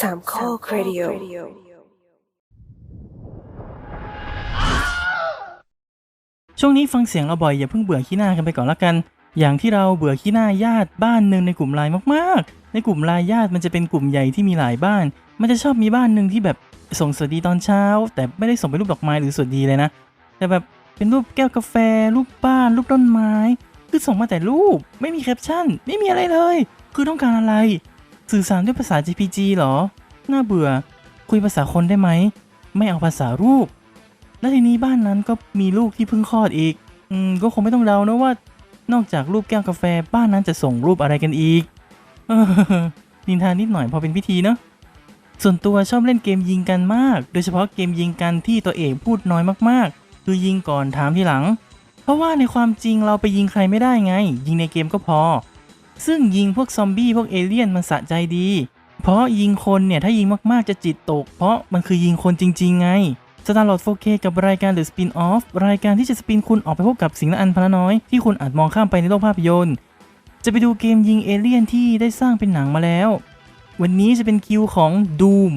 สามข้อครดิโอช่วงนี้ฟังเสียงเราบ่อยอย่าเพิ่งเบื่อขี้หน้ากันไปก่อนละกัน อย่างที่เราเบื่อขี้หน้าญาติบ้านหนึ่งในกลุ่มไลน์มากๆ ในกลุ่มไลน์ญาติมันจะเป็นกลุ่มใหญ่ที่มีหลายบ้าน มันจะชอบมีบ้านหนึ่งที่แบบส่งสวัสดีตอนเช้า แต่ไม่ได้ส่งเป็นรูปดอกไม้หรือสวัสดีเลยนะ แต่แบบเป็นรูปแก้วกาแฟ รูปบ้าน รูปต้นไม้ คือส่งมาแต่รูป ไม่มีแคปชั่น ไม่มีอะไรเลย คือต้องการอะไร สื่อสารด้วยภาษา JPG เหรอ น่าเบื่อ คุยภาษาคนได้ไหม ไม่เอาภาษารูป และทีนี้บ้านนั้นก็มีลูกที่เพิ่งคลอดอีก อืม ก็คงไม่ต้องเดานะว่า นอกจากรูปแก้วกาแฟ บ้านนั้นจะส่งรูปอะไรกันอีก เออ นินทานิดหน่อยพอเป็นพิธีเนาะ ส่วนตัวชอบเล่นเกมยิงกันมาก โดยเฉพาะเกมยิงกันที่ตัวเอกพูดน้อยมากๆ คือยิงก่อนถามทีหลัง เพราะว่าในความจริงเราไปยิงใครไม่ได้ไง ยิงในเกมก็พอ ซึ่งยิงพวกซอมบี้พวกเอเลี่ยนมันสะใจดี เพราะยิงคนเนี่ย ถ้ายิงมากๆจะจิตตก เพราะมันคือยิงคนจริง ๆ ไงสตาร์ลอด 4K กับรายการ The Spin Off รายการที่จะสปินคุณออกไปพบกับสิ่งละอันพลน้อย ที่คุณอาจมองข้ามไปในโลกภาพยนตร์ จะไปดูเกมยิงเอเลี่ยนที่ได้สร้างเป็นหนังมาแล้ว วันนี้จะเป็นคิวของ Doom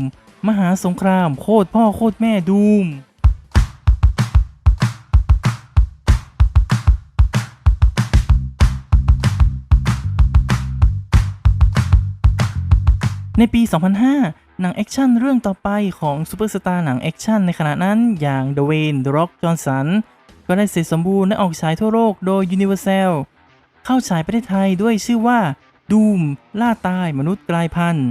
มหาสงคราม โคตรพ่อโคตรแม่ Doom ในปี 2005 หนังแอคชั่นเรื่องต่อไปของซูเปอร์สตาร์หนังแอคชั่นในขณะนั้นอย่างเด w เวนเดร็อกจอห์นสันก็ได้เสร็จสมบูรณ์และออกฉายทั่วโลกโดย Universal เข้าฉายประเทศไทยด้วยชื่อว่า Doom ล่าตายมนุษย์กลายพันธุ์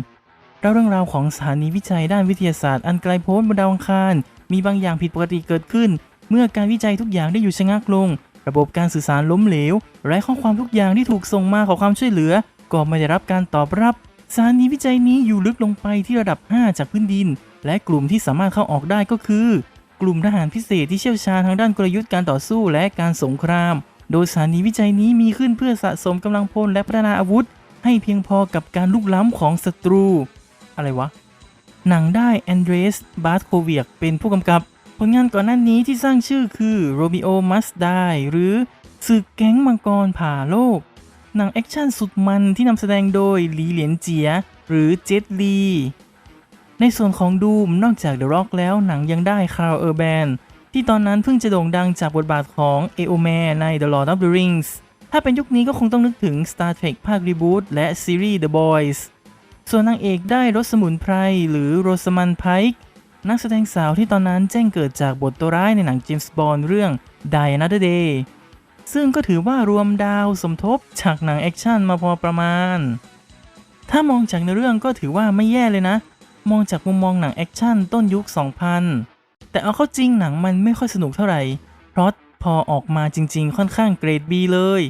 เล่าเรื่องราวของสถานีวิจัยด้านวิทยาศาสตร์อันไกลโพ้นบนดาวอังคาร มีบางอย่างผิดปกติเกิดขึ้น เมื่อการวิจัยทุกอย่างได้อยู่ชะงักลง ระบบการสื่อสารล้มเหลวและข้อความทุกอย่างที่ถูกส่งมาขอความช่วยเหลือ ก็ไม่ได้รับการตอบรับ สถานีวิจัยนี้อยู่ลึกลงไปที่ระดับ 5 จากพื้นดิน และกลุ่มที่สามารถเข้าออกได้ก็คือ กลุ่มทหารพิเศษที่เชี่ยวชาญทางด้านกลยุทธ์การต่อสู้และการสงคราม โดยสถานีวิจัยนี้มีขึ้นเพื่อสะสมกำลังพลและพัฒนาอาวุธ ให้เพียงพอกับการลุกล้ำของศัตรู อะไรวะ หนังได้แอนเดรส บาร์โคเวียกเป็นผู้กำกับ ผลงานก่อนหน้านี้ที่สร้างชื่อคือ Romeo Must Die หรือศึกแก๊งมังกรผ่าโลก หนังแอคชั่นสุดมันที่นำแสดงโดยหลีเหลียนเจีย หรือเจ็ตลี ในส่วนของดูมนอกจาก The Rock แล้วหนังยังได้คาร์ลเออร์แบนที่ตอนนั้นเพิ่งจะโด่งดังจากบทบาทของเอโอแมใน The Lord of the Rings ถ้าเป็นยุคนี้ก็คงต้องนึกถึง Star Trek ภาครีบูตและซีรีส์ The Boys ส่วนนางเอกได้รสสมุนไพรหรือโรสมันไพค์นักแสดงสาวที่ตอนนั้นแจ้งเกิดจากบทตัวร้ายในหนังเจมส์บอนด์เรื่อง Die Another Day ซึ่งก็ถือว่ารวมดาวสมทบจากหนังแอคชั่นมาพอประมาณ ถ้ามองจากในเรื่องก็ถือว่าไม่แย่เลยนะ มองจากมุมมองหนังแอคชั่นต้นยุค 2000 แต่เอาเข้าจริงหนังมันไม่ค่อยสนุกเท่าไหร่เพราะพอออกมาจริงๆ ค่อนข้างเกรด B เลย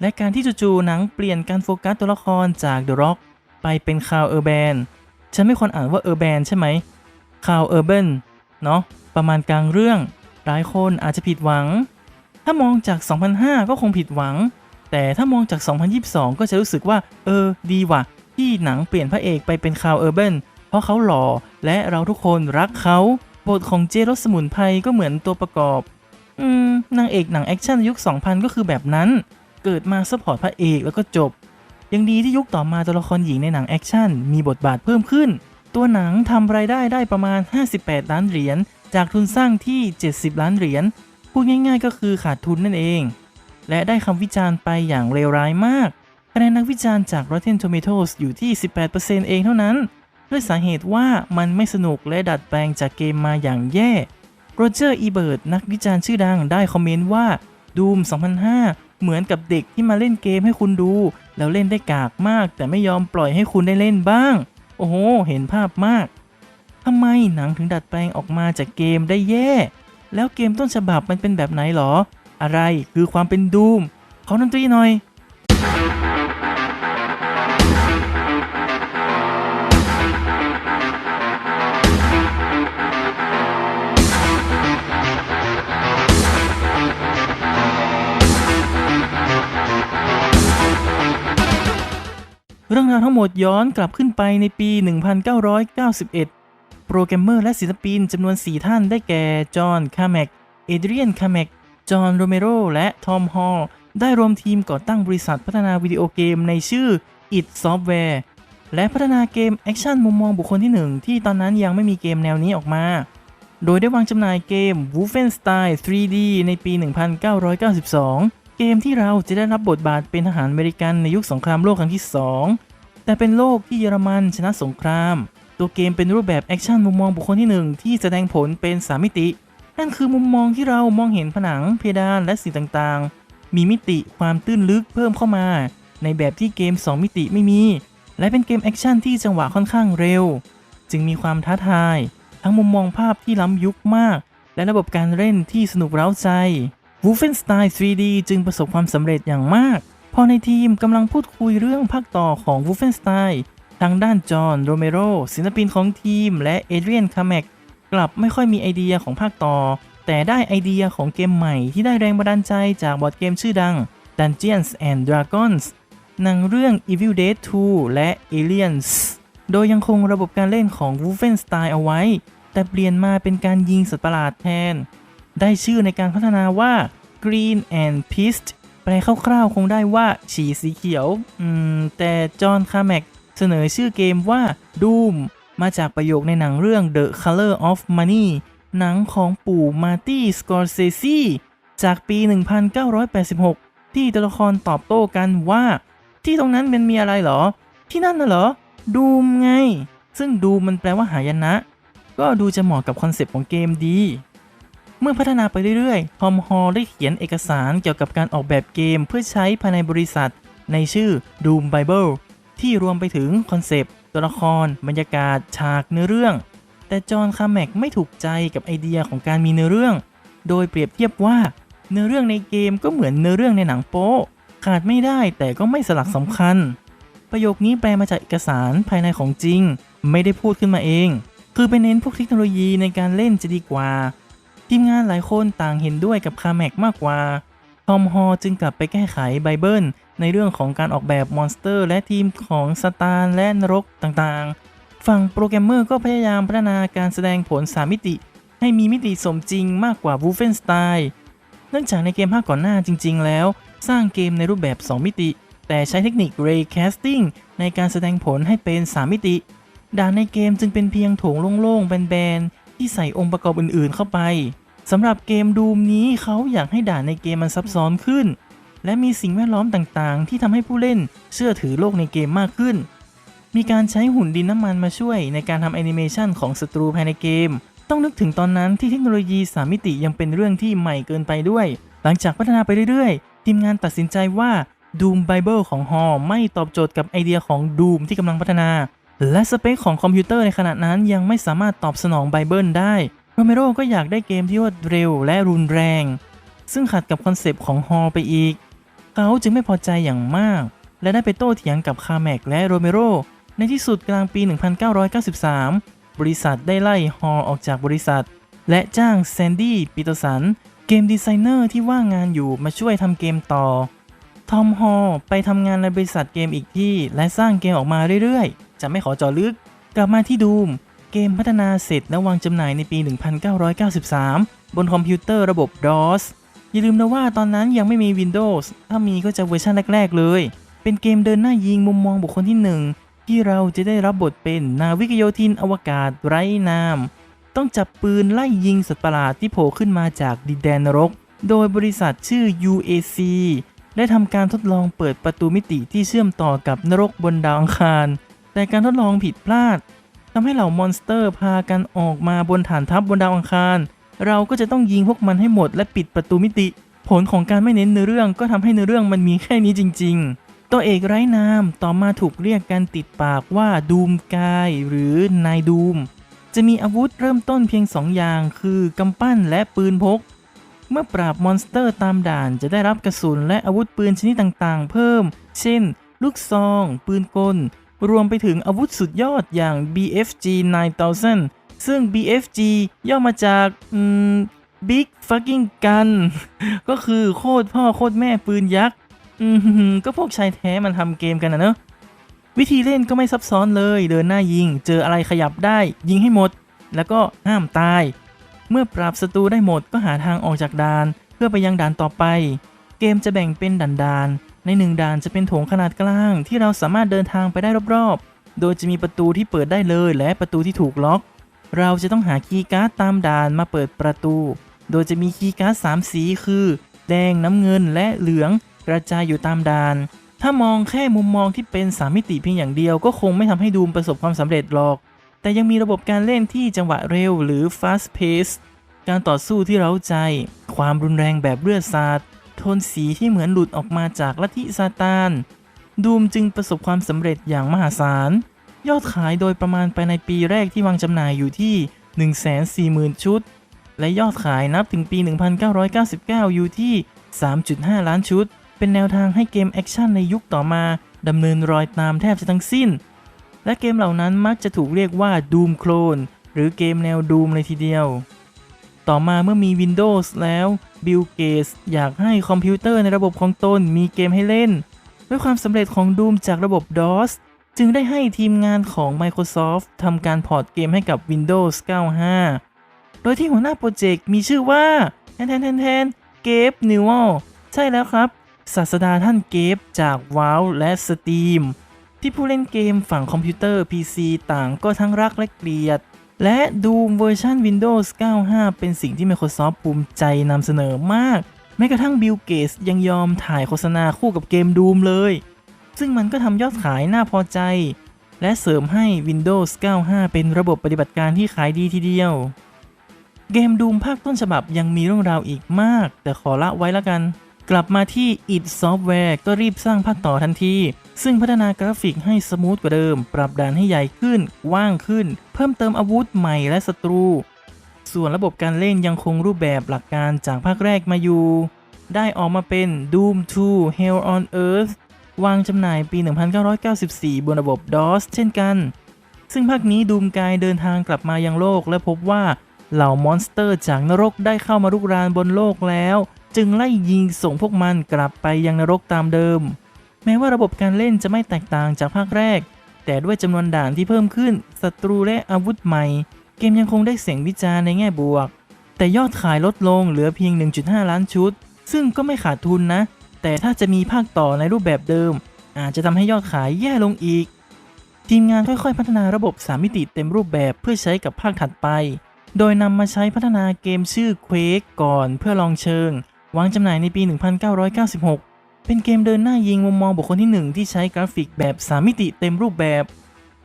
และการที่จู่ๆหนังเปลี่ยนการโฟกัสตัวละครจาก The Rock ไปเป็นคาวเออร์แบนฉันไม่ควรอ่านว่าเออร์แบนใช่ไหมคาวเออร์เบนเนาะประมาณกลางเรื่องหลายคนอาจจะผิดหวัง ถ้ามองจาก 2005 ก็คงผิดหวัง แต่ถ้ามองจาก 2022 ก็จะรู้สึกว่า เออ ดีว่ะ ที่หนังเปลี่ยนพระเอกไปเป็นคาวเออร์เบนเพราะเขาหล่อ และเราทุกคนรักเขาบทของเจรสสมุนไพรก็เหมือนตัวประกอบ อืม นางเอกหนังแอคชั่นยุค 2000 ก็คือแบบนั้น เกิดมาซัพพอร์ตพระเอกแล้วก็จบ ยังดีที่ยุคต่อมาตัวละครหญิงในหนังแอคชั่นมีบทบาทเพิ่มขึ้น ตัวหนังทำรายได้ได้ประมาณ 58 ล้านเหรียญ จากทุนสร้างที่ 70 ล้านเหรียญ พูดง่ายๆ ก็คือขาดทุนนั่นเอง และได้คำวิจารณ์ไปอย่างเลวร้ายมากคะแนนนักวิจารณ์จาก Rotten Tomatoes อยู่ที่ 18%เองเท่านั้น ด้วยสาเหตุว่ามันไม่สนุกและดัดแปลงจากเกมมาอย่างแย่โรเจอร์อีเบิร์ดนักวิจารณ์ชื่อดังได้คอมเมนต์ว่า Doom 2005 เหมือนกับเด็กที่มาเล่นเกมให้คุณดู แล้วเล่นได้กากมาก แต่ไม่ยอมปล่อยให้คุณได้เล่นบ้าง โอ้โห เห็นภาพมากทำไมหนังถึงดัดแปลงออกมาจากเกมได้แย่ แล้วเกมต้นฉบับมันเป็นแบบไหนหรอ อะไรคือความเป็นดูมขอดนตรีหน่อยเรื่องราวทั้งหมดย้อนกลับขึ้นไปในปี 1991 โปรแกรมเมอร์และศิลปินจำนวน 4 ท่านได้แก่ จอห์น คาแมก เอเดรียน คาแมก จอห์น โรเมโร และทอม ฮอลล์ได้รวมทีมก่อตั้งบริษัทพัฒนาวิดีโอเกมในชื่อ id Software และพัฒนาเกมแอคชั่นมุมมองบุคคลที่ 1 ที่ตอนนั้นยังไม่มีเกมแนวนี้ออกมา โดยได้วางจำหน่ายเกม Wolfenstein 3D ในปี 1992 เกมที่เราจะได้รับบทบาทเป็นทหารอเมริกันในยุคสงครามโลกครั้งที่ 2 แต่เป็นโลกที่เยอรมันชนะสงคราม ตัวเกมเป็นรูปแบบแอคชั่นมุมมองบุคคลที่ 1 ที่แสดงผลเป็นสามมิติ นั่นคือมุมมองที่เรามองเห็นผนังเพดานและสิ่งต่างๆ มีมิติความตื้นลึกเพิ่มเข้ามา ในแบบที่เกม 2 มิติไม่มี และเป็นเกมแอคชั่นที่จังหวะค่อนข้างเร็ว จึงมีความท้าทาย ทั้งมุมมองภาพที่ล้ำยุคมาก และระบบการเล่นที่สนุกเร้าใจ Wolfenstein 3D จึงประสบความสำเร็จอย่างมาก พอในทีมกำลังพูดคุยเรื่องภาคต่อของ Wolfenstein ทางด้านจอห์นโรเมโรศิลปินของทีม และเอเดรียนคาแมกกลับไม่ค่อยมีไอเดียของภาคต่อ แต่ได้ไอเดียของเกมใหม่ที่ได้แรงบันดาลใจจากบอร์ดเกมชื่อดัง Dungeons and Dragons หนังเรื่อง Evil Dead 2 และ Aliens โดยยังคงระบบการเล่นของ Wolfenstein เอาไว้ แต่เปลี่ยนมาเป็นการยิงสัตว์ประหลาดแทน ได้ชื่อในการพัฒนาว่า Green and Pist แปลคร่าวๆคงได้ว่าฉี่สีเขียว อืม แต่จอห์นคาแมก เสนอชื่อเกมว่า Doom มาจากประโยคในหนังเรื่อง The Color of Money หนังของปู่มาร์ตี้สกอร์เซซีจากปี 1986 ที่ตัวละครตอบโต้กันว่า ที่ตรงนั้นมันมีอะไรเหรอ ที่นั่นน่ะเหรอ ดูมไง ซึ่งดูมันแปลว่าหายนะ ก็ดูจะเหมาะกับคอนเซปต์ของเกมดี เมื่อพัฒนาไปเรื่อยๆ ทอมฮอลได้เขียนเอกสารเกี่ยวกับการออกแบบเกมเพื่อใช้ภายในบริษัท ในชื่อ Doom Bible ที่รวมไปถึงคอนเซปต์ตัวละคร บรรยากาศ ฉากเนื้อเรื่อง แต่จอห์นคาแมกไม่ถูกใจกับไอเดียของการมีเนื้อเรื่อง โดยเปรียบเทียบว่าเนื้อเรื่องในเกมก็เหมือนเนื้อเรื่องในหนังโป๊ขาดไม่ได้แต่ก็ไม่สลักสำคัญ ประโยคนี้แปลมาจากเอกสารภายในของจริง ไม่ได้พูดขึ้นมาเอง คือไปเน้นพวกเทคโนโลยีในการเล่นจะดีกว่า ทีมงานหลายคนต่างเห็นด้วยกับคาแมกมากกว่า ทอมฮอจึงกลับไปแก้ไขไบเบิลในเรื่องของการออกแบบมอนสเตอร์ และทีมของสตาร์และนรกต่างๆ ฝั่งโปรแกรมเมอร์ก็พยายามพัฒนาการแสดงผล 3 มิติ ให้มีมิติสมจริงมากกว่า Wolfenstein เนื่องจากในเกมภาคก่อนหน้าจริง ๆ แล้ว สร้างเกมในรูปแบบ 2 มิติ แต่ใช้เทคนิค Ray Casting ในการแสดงผลให้เป็น 3 มิติ ด่านในเกมจึงเป็นเพียงโถงโล่งๆแบนๆที่ใส่องค์ประกอบอื่นๆ เข้าไป สำหรับเกมดูมนี้เขาอยากให้ด่านในเกมมันซับซ้อนขึ้น และมีสิ่งแวดล้อมต่างๆ ที่ทำให้ผู้เล่นเชื่อถือโลกในเกมมากขึ้น มีการใช้หุ่นดินน้ำมันมาช่วยในการทำแอนิเมชันของศัตรูภายในเกม ต้องนึกถึงตอนนั้นที่เทคโนโลยี3มิติยังเป็นเรื่องที่ใหม่เกินไปด้วย หลังจากพัฒนาไปเรื่อยๆ ทีมงานตัดสินใจว่า Doom Bible ของฮอไม่ตอบโจทย์กับไอเดียของ Doom ที่กำลังพัฒนา และสเปคของคอมพิวเตอร์ในขณะนั้นยังไม่สามารถตอบสนองไบเบิลได้ โรเมโรก็อยากได้เกมที่รวดเร็วและรุนแรง ซึ่งขัดกับคอนเซปต์ของฮอไปอีก เขาจึงไม่พอใจอย่างมาก และได้ไปโต้เถียงกับคาแมกและโรเมโรในที่สุดกลางปี 1993 บริษัทได้ไล่ฮอออกจากบริษัท และจ้างแซนดี้ปีเตอร์สันเกมดีไซเนอร์ที่ว่างงานอยู่มาช่วยทำเกมต่อ ทอมฮอลไปทำงานในบริษัทเกมอีกที่ และสร้างเกมออกมาเรื่อยๆ จะไม่ขอจาะลึก กลับมาที่ดูม เกมพัฒนาเสร็จและวางจำหน่ายในปี 1993 บนคอมพิวเตอร์ระบบ DOS อย่าลืมนะว่าตอนนั้นยังไม่มี Windows ถ้ามีก็จะเวอร์ชันแรก ๆ เลย เป็นเกมเดินหน้ายิงมุมมองบุคคลที่หนึ่งที่เราจะได้รับบทเป็นนาวิกโยธินอวกาศไร้นาม ต้องจับปืนไล่ยิงสัตว์ประหลาดที่โผล่ขึ้นมาจากดินแดนนรก โดยบริษัทชื่อ UAC ได้ทำการทดลองเปิดประตูมิติที่เชื่อมต่อกับนรกบนดาวอังคาร แต่การทดลองผิดพลาด ทำให้เหล่ามอนสเตอร์พากันออกมาบนฐานทัพบนดาวอังคาร เราก็จะต้องยิงพวกมันให้หมดและปิดประตูมิติ ผลของการไม่เน้นเนื้อเรื่องก็ทำให้เนื้อเรื่องมันมีแค่นี้จริง ๆ ตัวเอกไร้นามต่อมาถูกเรียกกันติดปากว่าดูมกายหรือนายดูม จะมีอาวุธเริ่มต้นเพียง 2 อย่าง คือกำปั้นและปืนพก เมื่อปราบมอนสเตอร์ตามด่านจะได้รับกระสุนและอาวุธปืนชนิดต่างๆ เพิ่ม เช่น ลูกซอง ปืนกล รวมไปถึงอาวุธสุดยอดอย่าง BFG 9000 ซึ่ง BFG ย่อมาจากอืม Big Fucking Gun ก็คือโคตรพ่อโคตรแม่ปืนยักษ์ก็พวกชายแท้มันทำเกมกันนะเนอะวิธีเล่นก็ไม่ซับซ้อนเลยเดินหน้ายิง เจออะไรขยับได้ ยิงให้หมด แล้วก็ห้ามตาย เมื่อปราบศัตรูได้หมดก็หาทางออกจากด่าน เพื่อไปยังด่านต่อไป เกมจะแบ่งเป็นด่านๆ ในหนึ่งด่านจะเป็นโถงขนาดกลาง ที่เราสามารถเดินทางไปได้รอบๆ โดยจะมีประตูที่เปิดได้เลยและประตูที่ถูกล็อก เราจะต้องหาคีย์การ์ดตามด่านมาเปิดประตู โดยจะมีคีย์การ์ดสามสีคือ แดงน้ำเงินและเหลือง กระจายอยู่ตามด่าน ถ้ามองแค่มุมมองที่เป็นสามมิติเพียงอย่างเดียวก็คงไม่ทำให้ดูมประสบความสำเร็จหรอก แต่ยังมีระบบการเล่นที่จังหวะเร็วหรือ fast pace การต่อสู้ที่เร้าใจ ความรุนแรงแบบเลือดสาด โทนสีที่เหมือนหลุดออกมาจากลัทธิซาตาน ดูมจึงประสบความสำเร็จอย่างมหาศาล ยอดขายโดยประมาณไปในปีแรกที่วางจำหน่ายอยู่ที่ 140,000 ชุด และยอดขายนับถึงปี 1999 อยู่ที่ 3.5 ล้านชุด เป็นแนวทางให้เกมแอคชั่นในยุคต่อมาดำเนินรอยตามแทบจะทั้งสิ้น และเกมเหล่านั้นมักจะถูกเรียกว่า Doom Clone หรือเกมแนว Doom เลยทีเดียว ต่อมาเมื่อมี Windows แล้ว บิลเกตอยากให้คอมพิวเตอร์ในระบบของตนมีเกมให้เล่น ด้วยความสำเร็จของ Doom จากระบบ DOS จึงได้ให้ทีมงานของ Microsoft ทำการพอร์ตเกมให้กับ Windows 95 โดยที่หัวหน้าโปรเจกต์มีชื่อว่าแทนแทนแทนแทนเกฟนิวอลใช่แล้วครับ ศาสดาท่านเกฟจาก Valve และ Steam ที่ผู้เล่นเกมฝั่งคอมพิวเตอร์ PC ต่างก็ทั้งรักและเกลียด และ Doom เวอร์ชัน Windows 95 เป็นสิ่งที่ Microsoft ภูมิใจนำเสนอมาก แม้กระทั่งบิลเกตยังยอมถ่ายโฆษณาคู่กับเกม Doom เลย ซึ่งมันก็ทำยอดขายน่าพอใจ และเสริมให้ Windows 95 เป็นระบบปฏิบัติการที่ขายดีทีเดียว เกม Doom ภาคต้นฉบับยังมีเรื่องราวอีกมาก แต่ขอละไว้ละกัน กลับมาที่ id Software ก็รีบสร้างภาคต่อทันที ซึ่งพัฒนากราฟิกให้สมูทกว่าเดิม ปรับด่านให้ใหญ่ขึ้นกว้างขึ้น เพิ่มเติมอาวุธใหม่และศัตรู ส่วนระบบการเล่นยังคงรูปแบบหลักการจากภาคแรกมาอยู่ ได้ออกมาเป็น Doom 2 Hell on Earth วางจำหน่ายปี 1994 บนระบบ DOS เช่นกัน ซึ่งภาคนี้ดูมกายเดินทางกลับมายังโลกและพบว่าเหล่ามอนสเตอร์จากนรกได้เข้ามารุกรานบนโลกแล้ว จึงไล่ยิงส่งพวกมันกลับไปยังนรกตามเดิม แม้ว่าระบบการเล่นจะไม่แตกต่างจากภาคแรก แต่ด้วยจำนวนด่านที่เพิ่มขึ้นศัตรูและอาวุธใหม่ เกมยังคงได้เสียงวิจารณ์ในแง่บวก แต่ยอดขายลดลงเหลือเพียง 1.5 ล้านชุด ซึ่งก็ไม่ขาดทุนนะ แต่ถ้าจะมีภาคต่อในรูปแบบเดิม อาจจะทำให้ยอดขายแย่ลงอีก ทีมงานค่อยๆ พัฒนาระบบ3มิติเต็มรูปแบบเพื่อใช้กับภาคถัดไป โดยนำมาใช้พัฒนาเกมชื่อ Quake ก่อนเพื่อลองเชิง วางจำหน่ายในปี 1996 เป็นเกมเดินหน้ายิงมุมมองบุคคลที่ 1 ที่ใช้กราฟิกแบบ 3 มิติเต็มรูปแบบ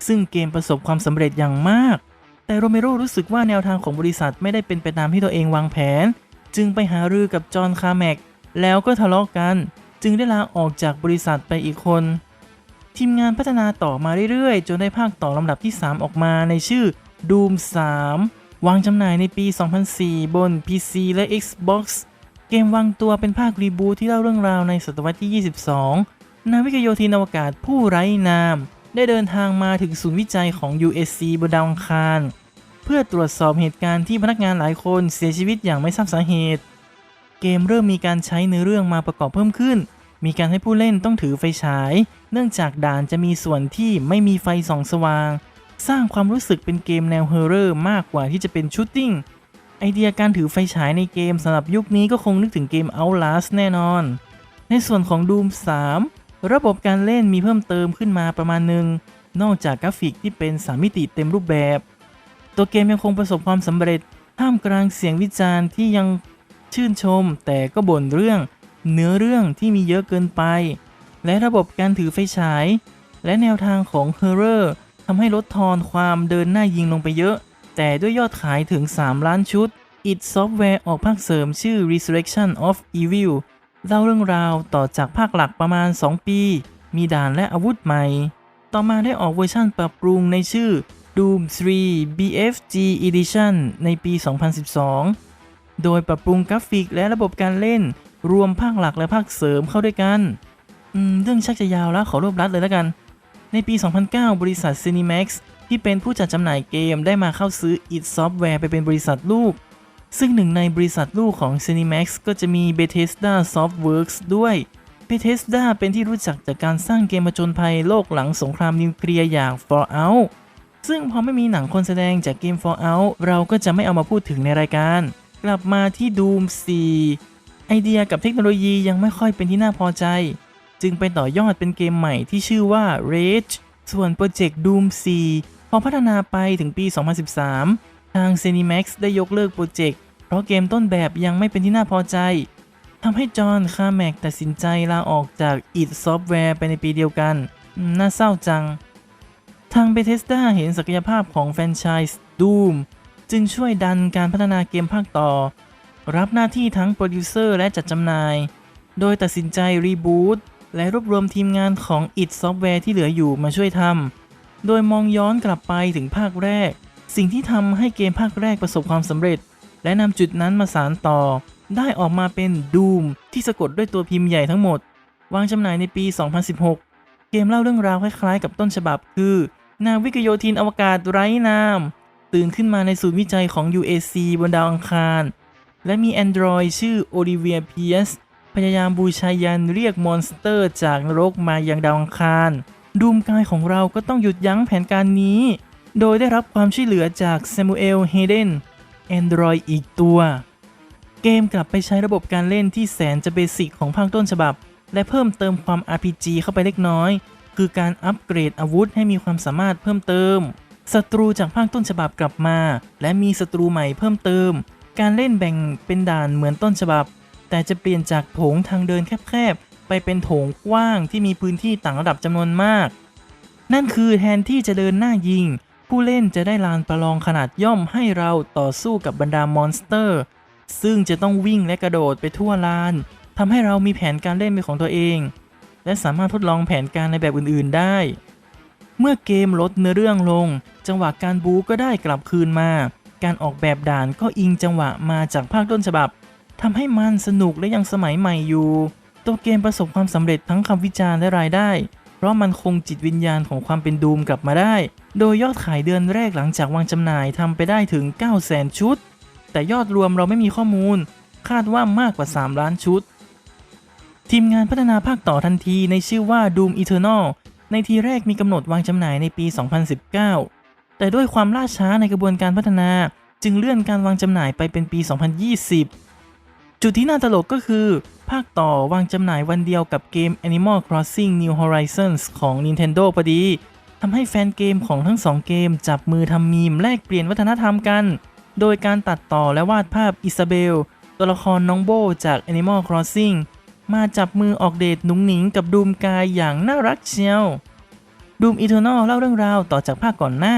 ซึ่งเกมประสบความสำเร็จอย่างมาก แต่โรเมโรรู้สึกว่าแนวทางของบริษัทไม่ได้เป็นไปตามที่ตัวเองวางแผน จึงไปหารือกับจอห์นคาร์แมกแล้วก็ทะเลาะกัน จึงได้ลาออกจากบริษัทไปอีกคน ทีมงานพัฒนาต่อมาเรื่อยๆ จนได้ภาคต่อลำดับที่ 3 ออกมาในชื่อ Doom 3 วางจำหน่ายในปี 2004 บน PC และ Xbox เกมวางตัวเป็นภาครีบูทที่เล่าเรื่องราวในศตวรรษที่ 22 นาวิกโยธินอวกาศผู้ไร้นาม ได้เดินทางมาถึงศูนย์วิจัยของ USC บนดาวอังคาร เพื่อตรวจสอบเหตุการณ์ที่พนักงานหลายคนเสียชีวิตอย่างไม่ทราบสาเหตุ เกมเริ่มมีการใช้เนื้อเรื่องมาประกอบเพิ่มขึ้น มีการให้ผู้เล่นต้องถือไฟฉาย เนื่องจากด่านจะมีส่วนที่ไม่มีไฟส่องสว่าง สร้างความรู้สึกเป็นเกมแนวเฮอร์เรอร์มากกว่าที่จะเป็นชูตติ้ง ไอเดียการถือไฟฉายในเกมสำหรับยุคนี้ก็คงนึกถึงเกม Outlast แน่นอน ในส่วนของ Doom 3 ระบบการเล่นมีเพิ่มเติมขึ้นมาประมาณหนึ่ง นอกจากกราฟิกที่เป็น3มิติเต็มรูปแบบ ตัวเกมยังคงประสบความสำเร็จท่ามกลางเสียงวิจารณ์ที่ยังชื่นชม แต่ก็บ่นเรื่อง เนื้อเรื่องที่มีเยอะเกินไป และระบบการถือไฟฉาย และแนวทางของเฮอร์เรอร์ทำให้ลดทอนความเดินหน้ายิงลงไปเยอะ แต่ด้วยยอดขายถึง 3 ล้านชุด id Software ออกภาคเสริมชื่อ Resurrection of Evil เล่าเรื่องราวต่อจากภาคหลักประมาณ 2 ปี มีด่านและอาวุธใหม่ ต่อมาได้ออกเวอร์ชั่นปรับปรุงในชื่อ Doom 3 BFG Edition ในปี 2012 โดยปรับปรุงกราฟิกและระบบการเล่น รวมภาคหลักและภาคเสริมเข้าด้วยกัน อืม เรื่องชักจะยาวแล้วขอรวบรัดเลยแล้วกัน ในปี 2009 บริษัท Cinemax ที่เป็นผู้จัดจำหน่ายเกมได้มาเข้าซื้อ id Software ไปเป็นบริษัทลูก ซึ่งหนึ่งในบริษัทลูกของ Cinemax ก็จะมี Bethesda Softworks ด้วย Bethesda เป็นที่รู้จักจากการสร้างเกมผจญภัยโลกหลังสงครามนิวเคลียร์อย่าง Fallout ซึ่งพอไม่มีหนังคนแสดงจากเกม Fallout เราก็จะไม่เอามาพูดถึงในรายการ กลับมาที่ Doom 4 ไอเดียกับเทคโนโลยียังไม่ค่อยเป็นที่น่าพอใจ จึงไปต่อยอดเป็นเกมใหม่ที่ชื่อว่า Rage ส่วนโปรเจกต์ Doom 4 พอพัฒนาไปถึงปี 2013 ทาง Cinemax ได้ยกเลิกโปรเจกต์ เพราะเกมต้นแบบยังไม่เป็นที่น่าพอใจ ทำให้จอห์นคาแมกตัดสินใจลาออกจาก id Software ไปในปีเดียวกัน น่าเศร้าจัง ทาง Bethesda เห็นศักยภาพของแฟรนไชส์ Doom จึงช่วยดันการพัฒนาเกมภาคต่อ รับหน้าที่ทั้งโปรดิวเซอร์และจัดจำหน่าย โดยตัดสินใจรีบูตและรวบรวมทีมงานของ id Software ที่เหลืออยู่มาช่วยทำ โดยมองย้อนกลับไปถึงภาคแรก สิ่งที่ทำให้เกมภาคแรกประสบความสำเร็จ และนำจุดนั้นมาสานต่อ ได้ออกมาเป็น Doom ที่สะกดด้วยตัวพิมพ์ใหญ่ทั้งหมด วางจำหน่ายในปี 2016 เกมเล่าเรื่องราวคล้ายๆ กับต้นฉบับคือ นาวิกโยธินอวกาศไร้นาม ตื่นขึ้นมาในศูนย์วิจัยของ UAC บนดาวอังคาร และมีแอนดรอยชื่อโอลิเวียเพียสพยายามบูชายันเรียกมอนสเตอร์จากนรกมายังดาวอังคาร ดูมกายของเราก็ต้องหยุดยั้งแผนการนี้ โดยได้รับความช่วยเหลือจากซมูเอลเฮเดนแอนดรอยอีกตัว เกมกลับไปใช้ระบบการเล่นที่แสนจะเบสิกของภาคต้นฉบับ และเพิ่มเติมความ RPG เข้าไปเล็กน้อย คือการอัปเกรดอาวุธให้มีความสามารถเพิ่มเติมศัตรูจากภาคต้นฉบับกลับมา และมีศัตรูใหม่เพิ่มเติม การเล่นแบ่งเป็นด่านเหมือนต้นฉบับ แต่จะเปลี่ยนจากโถงทางเดินแคบๆ ไปเป็นโถงกว้างที่มีพื้นที่ต่างระดับจำนวนมาก นั่นคือแทนที่จะเดินหน้ายิง ผู้เล่นจะได้ลานประลองขนาดย่อมให้เราต่อสู้กับบรรดามอนสเตอร์ ซึ่งจะต้องวิ่งและกระโดดไปทั่วลานทำให้เรามีแผนการเล่นเป็นของตัวเอง และสามารถทดลองแผนการในแบบอื่นๆได้ เมื่อเกมลดเนื้อเรื่องลง จังหวะการบูก็ได้กลับคืนมา การออกแบบด่านก็อิงจังหวะมาจากภาคต้นฉบับทำให้มันสนุกและยังสมัยใหม่อยู่ ตัวเกมประสบความสำเร็จทั้งคำวิจารณ์และรายได้ เพราะมันคงจิตวิญญาณของความเป็นดูมกลับมาได้ โดยยอดขายเดือนแรกหลังจากวางจำหน่ายทำไปได้ถึง 9 0 0 0 0 0 ชุด แต่ยอดรวมเราไม่มีข้อมูล คาดว่ามากกว่า 3 ล้านชุด ทีมงานพัฒนาภาคต่อทันทีในชื่อว่า Doom Eternal ในทีแรกมีกำหนดวางจำหน่ายในปี 2019 แต่ด้วยความล่าช้าในกระบวนการพัฒนา จึงเลื่อนการวางจำหน่ายไปเป็นปี 2020 จุดที่น่าตลกก็คือ ภาคต่อวางจำหน่ายวันเดียวกับเกม Animal Crossing New Horizons ของ Nintendo พอดีทำให้แฟนเกมของทั้งสองเกมจับมือทำมีมแลกเปลี่ยนวัฒนธรรมกัน โดยการตัดต่อและวาดภาพอิซาเบล ตัวละครน้องโบจาก Animal Crossing มาจับมือออกเดทหนุงหนิงกับดูมกายอย่างน่ารักเชียวดูมอีเทอร์นอลเล่าเรื่องราวต่อจากภาคก่อนหน้า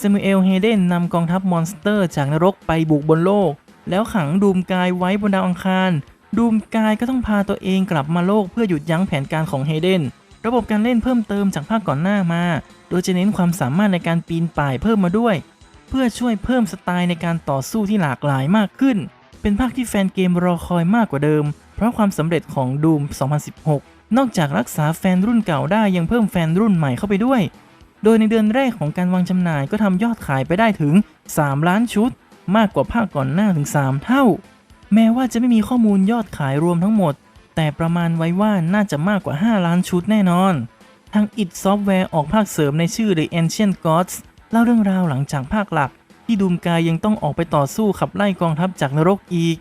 ซามูเอลเฮเดนนำกองทัพมอนสเตอร์จากนรกไปบุกบนโลก แล้วขังดูมกายไว้บนดาวอังคาร ดูมกายก็ต้องพาตัวเองกลับมาโลกเพื่อหยุดยั้งแผนการของเฮเดน ระบบการเล่นเพิ่มเติมจากภาคก่อนหน้ามา โดยจะเน้นความสามารถในการปีนป่ายเพิ่มมาด้วย เพื่อช่วยเพิ่มสไตล์ในการต่อสู้ที่หลากหลายมากขึ้น เป็นภาคที่แฟนเกมรอคอยมากกว่าเดิม เพราะความสำเร็จของ Doom 2016 นอกจากรักษาแฟนรุ่นเก่าได้ยังเพิ่มแฟนรุ่นใหม่เข้าไปด้วย โดยในเดือนแรกของการวางจำหน่ายก็ทำยอดขายไปได้ถึง 3 ล้านชุด มากกว่าภาคก่อนหน้าถึง 3 เท่า แม้ว่าจะไม่มีข้อมูลยอดขายรวมทั้งหมด แต่ประมาณไว้ว่าน่าจะมากกว่า 5 ล้านชุดแน่นอน ทาง id Software ออกภาคเสริมในชื่อ The Ancient Gods เล่าเรื่องราวหลังจากภาคหลัก ที่ดูมกายยังต้องออกไปต่อสู้ขับไล่กองทัพจากนรกอีก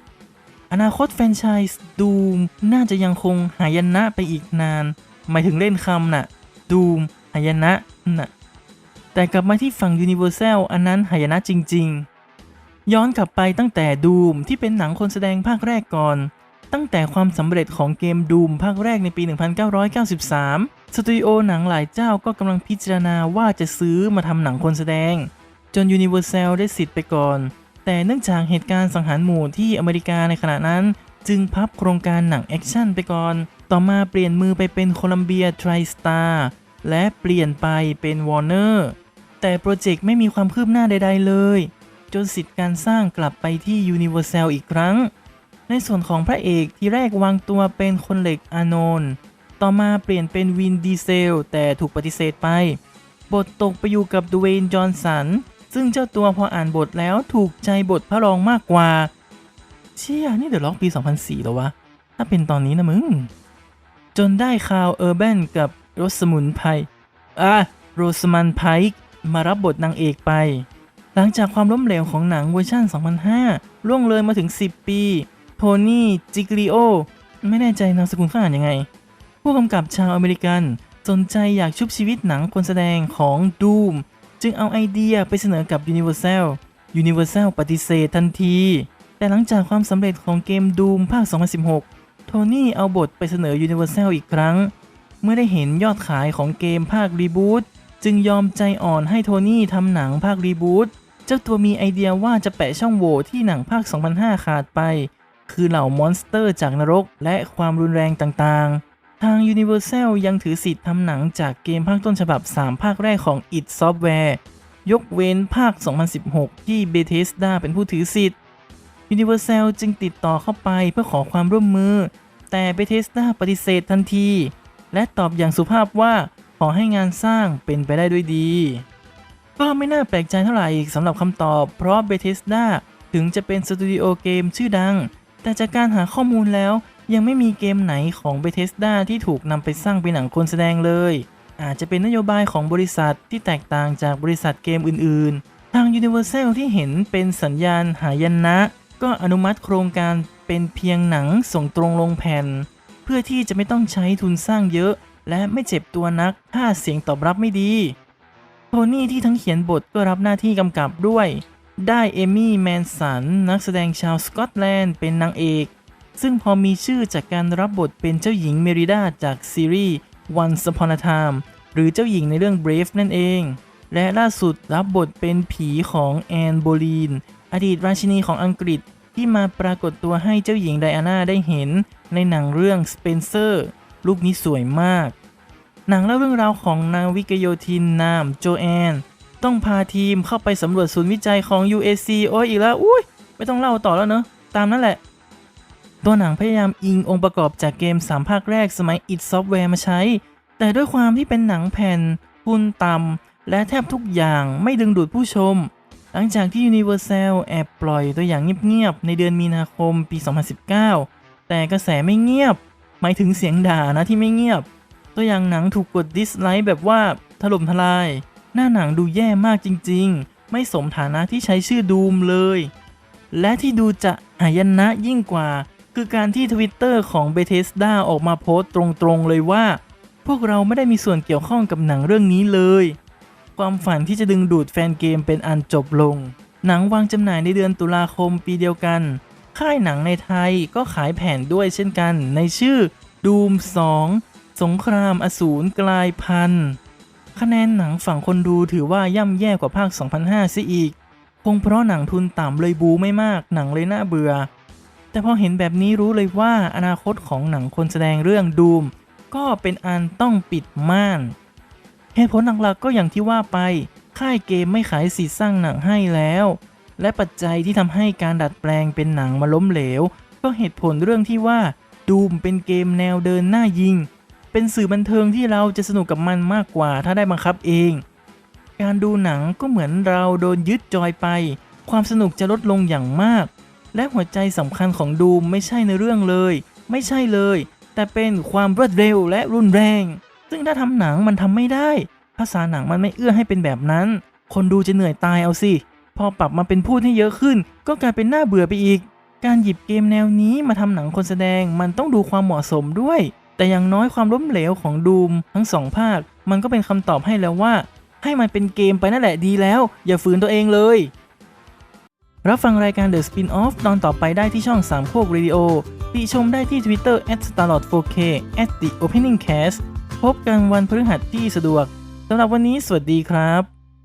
อนาคตแฟรนไชส์ดูมน่าจะยังคงหายนะไปอีกนาน หมายถึงเล่นคำน่ะดูมหายนะน่ะแต่กลับมาที่ฝั่ง Universal อันนั้นหายนะจริง ๆ ย้อนกลับไปตั้งแต่ดูมที่เป็นหนังคนแสดงภาคแรกก่อน ตั้งแต่ความสำเร็จของเกมดูมภาคแรกในปี 1993 สตูดิโอหนังหลายเจ้าก็กำลังพิจารณาว่าจะซื้อมาทำหนังคนแสดง จน Universal ได้สิทธิ์ไปก่อน แต่เนื่องจากเหตุการณ์สังหารหมู่ที่อเมริกาในขณะนั้น จึงพับโครงการหนังแอคชั่นไปก่อน ต่อมาเปลี่ยนมือไปเป็นโคลัมเบียทริสตาร์และเปลี่ยนไปเป็นวอร์เนอร์แต่โปรเจกต์ไม่มีความคืบหน้าใด ๆ เลย จนสิทธิ์การสร้างกลับไปที่ Universal อีกครั้ง ในส่วนของพระเอกที่แรกวางตัวเป็นคนเหล็กอานนท์ต่อมาเปลี่ยนเป็นวินดีเซล แต่ถูกปฏิเสธไป บทตกไปอยู่กับดูเวนจอห์นสัน ซึ่งเจ้าตัวพออ่านบทแล้วถูกใจบทพระรองมากกว่า เชี่ย นี่เดอะล็อกปี 2004แล้ววะ ถ้าเป็นตอนนี้นะมึง จนได้ข่าวเออร์แบนกับโรสมุนไพอะโรสมันไพค์มารับบทนางเอกไป หลังจากความล้มเหลวของหนังเวอร์ชัน2005 ล่วงเลยมาถึง 10 ปี โทนี่ จิกริโอ ไม่แน่ใจนามสกุลเขาอ่านยังไง ผู้กำกับชาวอเมริกัน สนใจอยากชุบชีวิตหนังคนแสดงของ Doom จึงเอาไอเดียไปเสนอกับ Universal Universal ปฏิเสธทันที แต่หลังจากความสำเร็จของเกม Doom ภาค 2016 โทนี่เอาบทไปเสนอ Universal อีกครั้ง เมื่อได้เห็นยอดขายของเกมภาครีบูตจึงยอมใจอ่อนให้โทนี่ทำหนังภาครีบูต เจ้าตัวมีไอเดียว่าจะแปะช่องโหว่ที่หนังภาค 2005 ขาดไป คือเหล่ามอนสเตอร์จากนรกและความรุนแรงต่างๆ ทาง Universal ยังถือสิทธิ์ทำหนังจากเกมภาคต้นฉบับ 3 ภาคแรกของ id Software ยกเว้นภาค 2016 ที่ Bethesda เป็นผู้ถือสิทธิ์ Universal จึงติดต่อเข้าไปเพื่อขอความร่วมมือ แต่ Bethesda ปฏิเสธทันที และตอบอย่างสุภาพว่าขอให้งานสร้างเป็นไปได้ด้วยดี ก็ไม่น่าแปลกใจเท่าไหร่สำหรับคำตอบ เพราะ Bethesda ถึงจะเป็นสตูดิโอเกมชื่อดัง แต่จากการหาข้อมูลแล้ว ยังไม่มีเกมไหนของ Bethesda ที่ถูกนำไปสร้างเป็นหนังคนแสดงเลย อาจจะเป็นนโยบายของบริษัทที่แตกต่างจากบริษัทเกมอื่นๆ ทาง Universal ที่เห็นเป็นสัญญาณหายันนะ ก็อนุมัติโครงการเป็นเพียงหนังส่งตรงลงแผ่น เพื่อที่จะไม่ต้องใช้ทุนสร้างเยอะ และไม่เจ็บตัวนักถ้าเสียงตอบรับไม่ดี โทนี่ที่ทั้งเขียนบทก็รับหน้าที่กำกับด้วย ได้เอมี่แมนสันนักแสดงชาวสกอตแลนด์เป็นนางเอก ซึ่งพอมีชื่อจากการรับบทเป็นเจ้าหญิงเมริดาจากซีรีส์ Once Upon a Time หรือเจ้าหญิงในเรื่อง Brave นั่นเอง และล่าสุดรับบทเป็นผีของแอนโบลีน อดีตราชินีของอังกฤษที่มาปรากฏตัวให้เจ้าหญิงไดอาน่าได้เห็นในหนังเรื่อง Spencer ลูกนี้สวยมาก หนังเล่าเรื่องราวของนางวิกโยธินนามโจแอน ต้องพาทีมเข้าไปสำรวจศูนย์วิจัยของ UAC โอ้ยอีกแล้ว อุ้ยไม่ต้องเล่าต่อแล้วเนอะ ตามนั่นแหละ ตัวหนังพยายามอิงองค์ประกอบจากเกม 3 ภาคแรกสมัย id Software มาใช้ แต่ด้วยความที่เป็นหนังแผ่นทุนต่ำและแทบทุกอย่างไม่ดึงดูดผู้ชม หลังจากที่ Universal แอบปล่อยตัวอย่างเงียบๆในเดือนมีนาคมปี 2019 แต่กระแสไม่เงียบ หมายถึงเสียงด่านะที่ไม่เงียบ ตัวอย่างหนังถูกกดดิสไลค์แบบว่าถล่มทลาย หน้าหนังดูแย่มากจริง ๆ ไม่สมฐานะที่ใช้ชื่อดูมเลย และที่ดูจะหายนะยิ่งกว่า คือการที่ทวิตเตอร์ของ Bethesda ออกมาโพสต์ตรงๆเลยว่า พวกเราไม่ได้มีส่วนเกี่ยวข้องกับหนังเรื่องนี้เลย ความฝันที่จะดึงดูดแฟนเกมเป็นอันจบลง หนังวางจำหน่ายในเดือนตุลาคมปีเดียวกัน ค่ายหนังในไทยก็ขายแผ่นด้วยเช่นกัน ในชื่อ Doom 2 สงครามอสูรกลายพันธุ์คะแนนหนังฝั่งคนดูถือว่าย่ำแย่กว่าภาค 2005ซิอีก คงเพราะหนังทุนต่ำเลยบูไม่มากหนังเลยน่าเบื่อ แต่พอเห็นแบบนี้รู้เลยว่าอนาคตของหนังคนแสดงเรื่องดูมก็เป็นอันต้องปิดม่านเหตุผลหลักๆก็อย่างที่ว่าไป ค่ายเกมไม่ขายสิทธิ์สร้างหนังให้แล้ว และปัจจัยที่ทำให้การดัดแปลงเป็นหนังมาล้มเหลว ก็เหตุผลเรื่องที่ว่าดูมเป็นเกมแนวเดินหน้ายิง เป็นสื่อบันเทิงที่เราจะสนุกกับมันมากกว่าถ้าได้บังคับเอง การดูหนังก็เหมือนเราโดนยึดจอยไป ความสนุกจะลดลงอย่างมาก และหัวใจสำคัญของดูไม่ใช่ในเรื่องเลย ไม่ใช่เลย แต่เป็นความรวดเร็วและรุนแรง ซึ่งถ้าทำหนังมันทำไม่ได้ ภาษาหนังมันไม่เอื้อให้เป็นแบบนั้น คนดูจะเหนื่อยตายเอาสิพอปรับมาเป็นพูดให้เยอะขึ้น ก็กลายเป็นน่าเบื่อไปอีก การหยิบเกมแนวนี้มาทำหนังคนแสดงมันต้องดูความเหมาะสมด้วย แต่อย่างน้อยความล้มเหลวของดูมทั้งสองภาค มันก็เป็นคำตอบให้แล้วว่า ให้มันเป็นเกมไปนั่นแหละดีแล้ว อย่าฝืนตัวเองเลย รับฟังรายการ The Spin-off ตอนต่อไปได้ที่ช่อง 3 โคกเรดิโอติชมได้ที่ Twitter @starlord4k @the opening cast พบกันวันพฤหัสที่สะดวกสำหรับวันนี้สวัสดีครับ